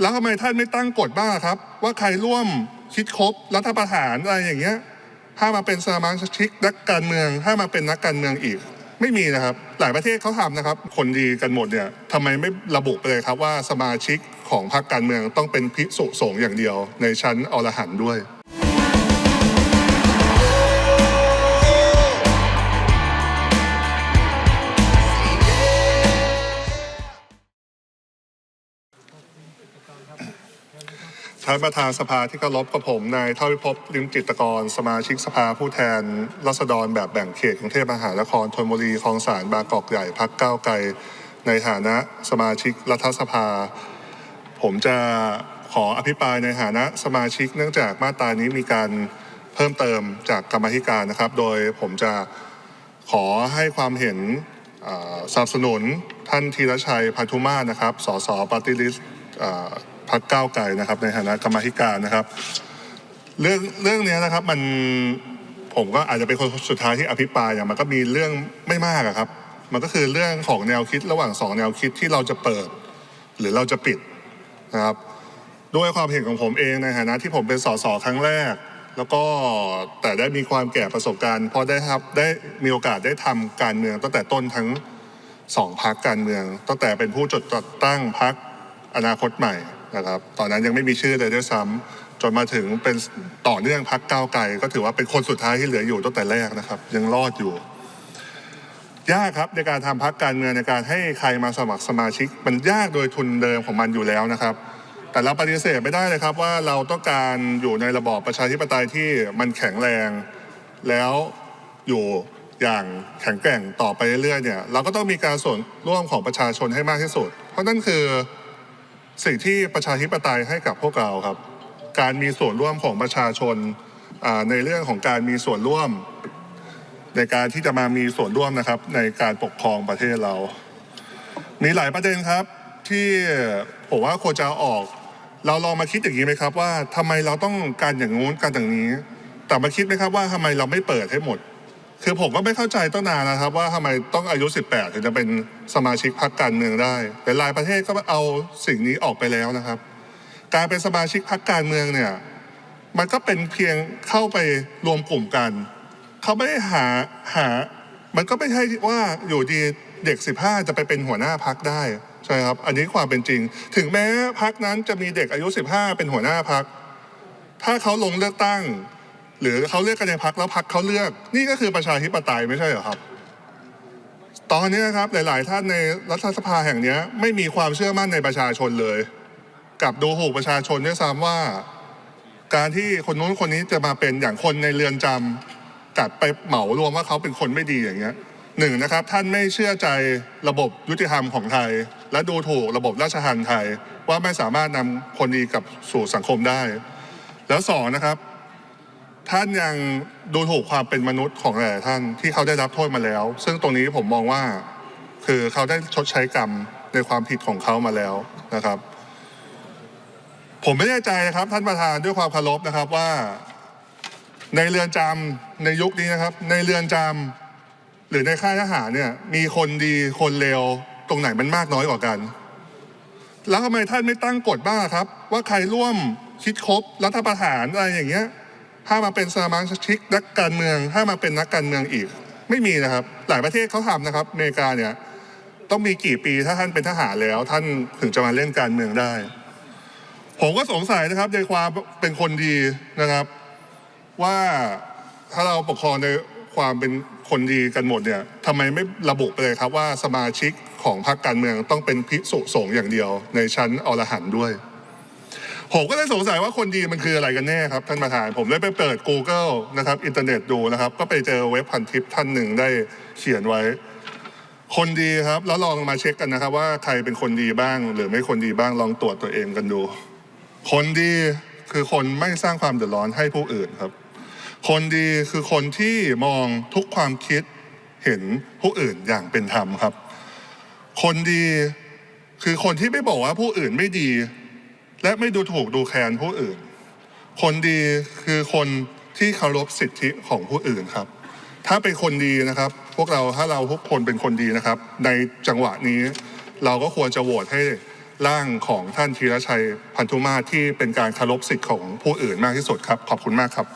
แล้วทำไมท่านไม่ตั้งกฎบ้างครับ ว่าใครร่วมคิดคบรัฐประหารอะไรอย่างเงี้ยถ้ามาเป็นสมาชิกนักการเมืองถ้ามาเป็นนักการเมืองอีก ไม่มีนะครับ หลายประเทศเขาทำนะครับ คนดีกันหมดเนี่ยทำไมไม่ระบุไปเลยครับว่าสมาชิกของพรรคการเมืองต้องเป็นภิกษุสงอย่างเดียว ในชั้นอรหันด้วย ท่านประธานสภาที่เคารพกับผมนายเท่าพิภพลิมจิตกร สมาชิกสภาผู้แทนรัษฎรแบบแบ่งเขตกรุงเทพมหานครธนบุรีคลองสานบางกอกใหญ่พักก้าวไกล ในฐานะสมาชิกรัฐสภา ผมจะขออภิปรายในฐานะสมาชิกเนื่องจากมาตรานี้มีการเพิ่มเติมจากกรรมธิการนะครับ โดยผมจะขอให้ความเห็นสนับสนุนท่านธีรชัยพันธุมานะครับ สสปฏิริษ พักก้าวไกลนะครับ ในฐานะกรรมธิการนะครับ เรื่องเรื่องนี้นะครับมันผมก็อาจจะเป็นคนสุดท้ายที่อภิปรายอย่างมันก็มีเรื่องไม่มากครับ มันก็คือเรื่องของแนวคิดระหว่างสองแนวคิดที่เราจะเปิด หรือเราจะปิดนะครับด้วยความเห็นของผมเองในฐานะที่ผมเป็นสสครั้งแรก แล้วก็แต่ได้มีความแก่ประสบการณ์พราะได้ครับได้มีโอกาสได้ทำการเมือง ตั้งแต่ต้นทั้งสองพักการเมือง ตั้งแต่เป็นผู้จดจัดตั้งพักอนาคตใหม่ นะครับตอนนั้นยังไม่มีชื่อเลยด้วยซ้ำจนมาถึงเป็นต่อเนื่องพักก้าวไกลก็ถือว่าเป็นคนสุดท้ายที่เหลืออยู่ตั้งแต่แรกนะครับ ยังรอดอยู่ ยากครับในการทำพักการเมืองในการให้ใครมาสมัครสมาชิก มันยากโดยทุนเดิมของมันอยู่แล้วนะครับ แต่เราปฏิเสธไม่ได้เลยครับว่าเราต้องการอยู่ในระบอบประชาธิปไตยที่มันแข็งแรง แล้วอยู่อย่างแข็งแกร่งต่อไปเรื่อยๆเนี่ยเราก็ต้องมีการส่วนร่วมของประชาชนให้มากที่สุด เพราะนั่นคือ สิ่งที่ประชาธิปไตยให้กับพวกเราครับ การมีส่วนร่วมของประชาชนในเรื่องของการมีส่วนร่วม ในการที่จะมามีส่วนร่วมนะครับ ในการปกครองประเทศเรา มีหลายประเด็นครับที่ผมว่าควรจะออก เราลองมาคิดอย่างนี้ไหมครับ ว่าทำไมเราต้องการอย่างงู้นการอย่างนี้ แต่มาคิดไหมครับว่าทำไมเราไม่เปิดให้หมด คือผมก็ไม่เข้าใจตั้งนานนะครับ ว่าทำไมต้องอายุ 18 ถึงจะเป็นสมาชิกพรรคการเมืองได้แต่หลายประเทศก็เอาสิ่งนี้ออกไปแล้วนะครับ การเป็นสมาชิกพรรคการเมืองเนี่ยมันก็เป็นเพียงเข้าไปรวมกลุ่มกันเขาไม่ได้หาหา มันก็ไม่ใช่ว่าอยู่ดีเด็ก 15 จะไปเป็นหัวหน้าพักได้ใช่ครับ อันนี้ความเป็นจริง ถึงแม้พักนั้นจะมีเด็กอายุ 15 เป็นหัวหน้าพัก ถ้าเขาลงเลือกตั้ง หรือเขาเลือกกันในพักแล้วพักเขาเลือก นี่ก็คือประชาธิปไตยไม่ใช่เหรอครับ ตอนนี้นะครับหลาย ๆ ท่านในรัฐสภาแห่งนี้ไม่มีความเชื่อมั่นในประชาชนเลยกลับดูถูกประชาชนด้วยซ้ำว่า การที่คนนู้นคนนี้จะมาเป็นอย่างคนในเรือนจำกลับไปเหมารวมว่าเขาเป็นคนไม่ดีอย่างเงี้ยหนึ่งนะครับท่านไม่เชื่อใจระบบยุติธรรมของไทย และดูถูกระบบราชทัณฑ์ไทย ว่าไม่สามารถนำคนดีกลับสู่สังคมได้ แล้วสองนะครับ ท่านยังดูถูกความเป็นมนุษย์ของหลายท่านที่เขาได้รับโทษมาแล้ว ซึ่งตรงนี้ผมมองว่า คือเขาได้ชดใช้กรรมในความผิดของเขามาแล้วนะครับ ผมไม่แน่ใจนะครับ ท่านประธานด้วยความเคารพนะครับว่า ในเรือนจำในยุคนี้นะครับ ในเรือนจำหรือในค่ายทหารเนี่ย มีคนดีคนเลวตรงไหนมันมากน้อยกว่ากัน แล้วทำไมท่านไม่ตั้งกฎบ้างครับ ว่าใครร่วมคิดคบรัฐประหารอะไรอย่างเงี้ย ถ้ามาเป็นสมาชิกนักการเมืองถ้ามาเป็นนักการเมืองอีก ไม่มีนะครับ หลายประเทศเขาทำนะครับอเมริกาเนี่ยต้องมีกี่ปีถ้าท่านเป็นทหารแล้ว ท่านถึงจะมาเล่นการเมืองได้ ผมก็สงสัยนะครับในความเป็นคนดีนะครับ ว่าถ้าเราปกครองในความเป็นคนดีกันหมดเนี่ยทำไมไม่ระบุไปเลยครับว่าสมาชิกของพรรคการเมืองต้องเป็นภิกษุสงฆ์อย่างเดียว ในชั้นอรหันด้วย ผมก็เลยสงสัยว่าคนดีมันคืออะไรกันแน่ครับ ท่านประธาน ผมเลยไปเปิด Google นะครับอินเทอร์เน็ตดูนะครับ ก็ไปเจอเว็บพันทิปท่านหนึ่งได้เขียนไว้ คนดีครับ แล้วลองมาเช็คกันนะครับ ว่าใครเป็นคนดีบ้าง หรือไม่คนดีบ้างลองตรวจตัวเองกันดู คนดีคือคนไม่สร้างความเดือดร้อนให้ผู้อื่นครับ คนดีคือคนที่มองทุกความคิดเห็นผู้อื่นอย่างเป็นธรรมครับ คนดีคือคนที่ไม่บอกว่าผู้อื่นไม่ดี และไม่ดูถูกดูแคลนผู้อื่น คนดีคือคนที่เคารพสิทธิของผู้อื่นครับ ถ้าเป็นคนดีนะครับ พวกเราถ้าเราทุกคนเป็นคนดีนะครับ ในจังหวะนี้เราก็ควรจะโหวตให้ร่างของท่านธีรชัยพันธุมาที่เป็นการเคารพสิทธิของผู้อื่นมากที่สุดครับ ขอบคุณมากครับ